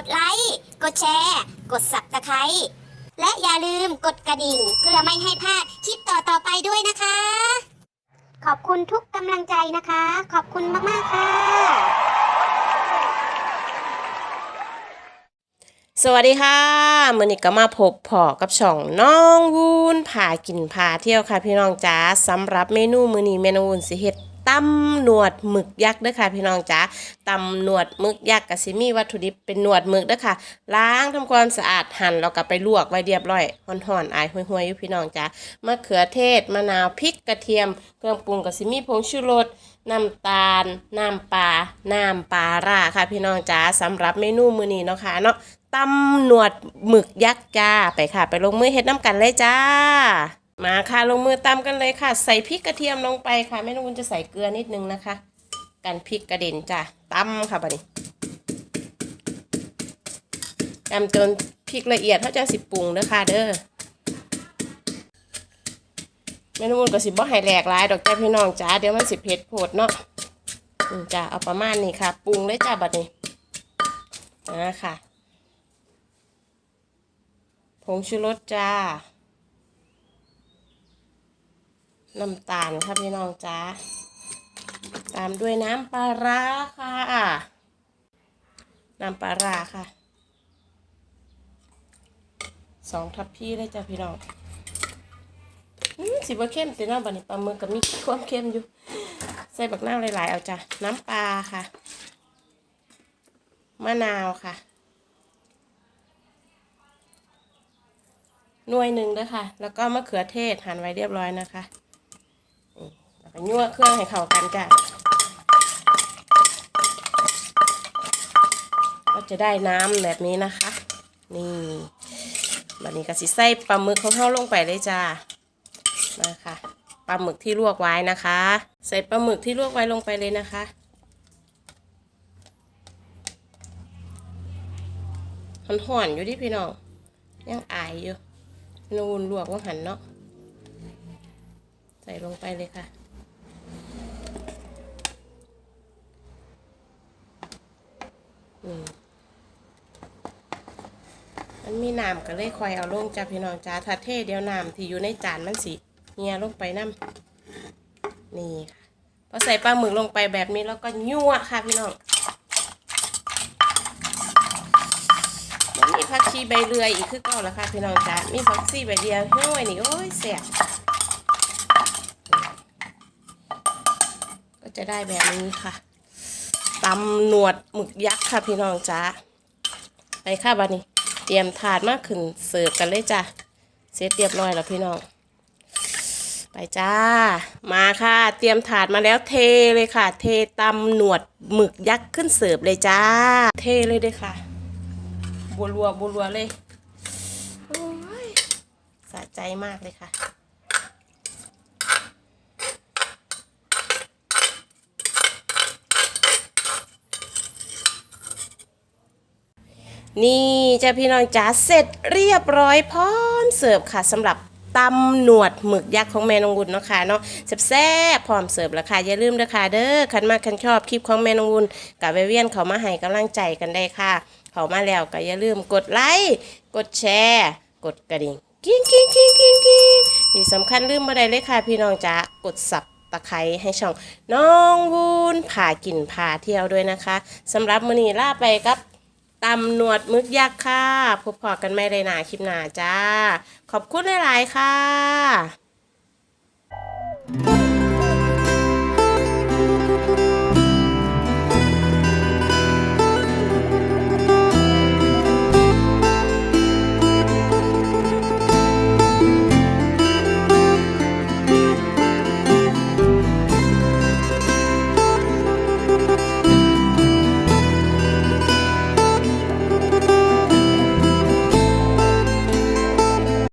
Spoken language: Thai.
กดไลค์ กดแชร์ กด Subscribe และอย่าลืมกดกระดิ่ง เพื่อไม่ให้พลาดคลิปต่อๆไปด้วยนะคะ ขอบคุณทุกกำลังใจนะคะ ขอบคุณมากๆค่ะ สวัสดีค่ะมื่อนี้ก็มาพบพอกับช่องน้องวูนพากินพาเที่ยวค่ะพี่น้องจ๋าสำหรับเมนูมื้อนี้เมนูวุ้นสิเฮ็ด ตำหนวดหมึกยักษ์เด้อค่ะ พี่น้องจ๋าตำหนวดหมึกยักษ์ก็สิมีวัตถุดิบเป็นหนวดหมึกเด้อค่ะ ล้างทำความสะอาดหั่นแล้วก็ไปลวกไว้เรียบร้อยห่อนๆอายห่วยๆอยู่พี่น้องจ๋ามะเขือเทศมะนาวพริกกระเทียมเครื่องปรุงก็สิมีผงชูรสน้ำตาล น้ำปลา น้ำปลาร่าค่ะ พี่น้องจ๋าสำหรับเมนูมื้อนี้เนาะค่ะเนาะตำหนวดหมึกยักษ์จ้าไปค่ะ ไปลงมือเฮ็ดน้ำกันเลยจ้า มาค่ะลงมือตำกันเลยค่ะ ใส่พริกกระเทียมลงไปค่ะแม่น้องวุ้นจะใส่เกลือนิดนึงนะคะ กันพริกกระเด็นจ้าตำค่ะบัดนี้ตำจนพริกละเอียดเท่าจังสิบปรุงเด้อค่ะเด้อแม่นุ่นก็สิบ่ให้แหลกหลายดอกจ้าพี่น้องจ้าเดี๋ยวมันสิเผ็ดโพดเนาะจ้าเอาประมาณนี้ค่ะปรุงเลยจ้าบัดนี้นะค่ะผงชูรสจ้า น้ำตาลค่ะพี่น้องจ้าตามด้วยน้ำปลาร้าค่ะ น้ำปลาร้าค่ะสองทัพพี่เลยจ้าพี่น้องอสิบ่เข้มแต่เนาบัดนี้ปลาหมึกก็มีความเข้มอยู่ ใส่บักน้าวหลายๆ เอาจ้ะ น้ำปลาค่ะ มะนาวค่ะ หน่วยหนึ่งด้วยค่ะ แล้วก็มะเขือเทศหั่นไว้เรียบร้อยนะคะ ยั่วเครื่องให้เข้ากันจ้ะก็จะได้น้ำแบบนี้นะคะ นี่บัดนี้ก็สิใส่ปลาหมึกของเราลงไปเลยจ้ามาค่ะปลาหมึกที่ลวกไว้นะคะ ใส่ปลาหมึกที่ลวกไว้ลงไปเลยนะคะห่อนๆอยู่ที่พี่น้องยังอายอยู่นูนลวกว่าหันเนาะใส่ลงไปเลยค่ะ นี่มันมีน้ำก็เลยคอยเอาลงจ้าพี่น้องจ้าถ้าเทเดียวน้ำที่อยู่ในจานมันสิเงียลงไปน้ำนี่ค่ะพอใส่ปลาหมึกลงไปแบบนี้แล้วก็ยั่วค่ะพี่น้องแล้วมีผักชีใบเรือยอีกคือเก่าแล้วค่ะพี่น้องจ้ามีผักชีใบเดียวห้วยนี่โอ้ยแสบก็จะได้แบบนี้ค่ะ ตำหนวดหมึกยักษ์ค่ะพี่น้องจ้าไปค่ะบัดนี้ เตรียมถาดมาขึ้นเสิร์ฟกันเลยจ้ะเสร็จเรียบร้อยแล้วพี่น้อง ไปจ้า มาค่ะ เตรียมถาดมาแล้วเทเลยค่ะ เทตำหนวดหมึกยักษ์ขึ้นเสิร์ฟเลยจ้า เทเลยเด้ค่ะบัวรัวบัวรัวเลยโอ้ยสะใจมากเลยค่ะ นี่จ้าพี่น้องจ๋าเสร็จเรียบร้อยพร้อมเสิร์ฟค่ะสำหรับตำหนวดหมึกยักษ์ของแม่นงวุนเนาะค่ะเนาะแซ่บๆพร้อมเสิร์ฟแล้วค่ะอย่าลืมเด้อค่ะเด้อคันมากคันชอบคลิปของแม่นงวุนกับเวียนเขามาให้กำลังใจกันได้ค่ะ เขามาแล้วก็อย่าลืมกดไลค์กดแชร์ กดกระดิ่งกิ้งกิ้งกิ้งกิ้งกิ้งที่สำคัญลืมบ่ได้เลยค่ะ พี่น้องจ๋ากดสับตะไคร้ให้ช่องน้องวูนพากินพาเที่ยวด้วยนะคะสำหรับมื้อนี้ลาไปครับ ตำหนวดมึกยักษ์ค่ะ พบพอกันไม่ได้หนาคลิปหนาจ้า ขอบคุณหลาย ๆ ค่ะ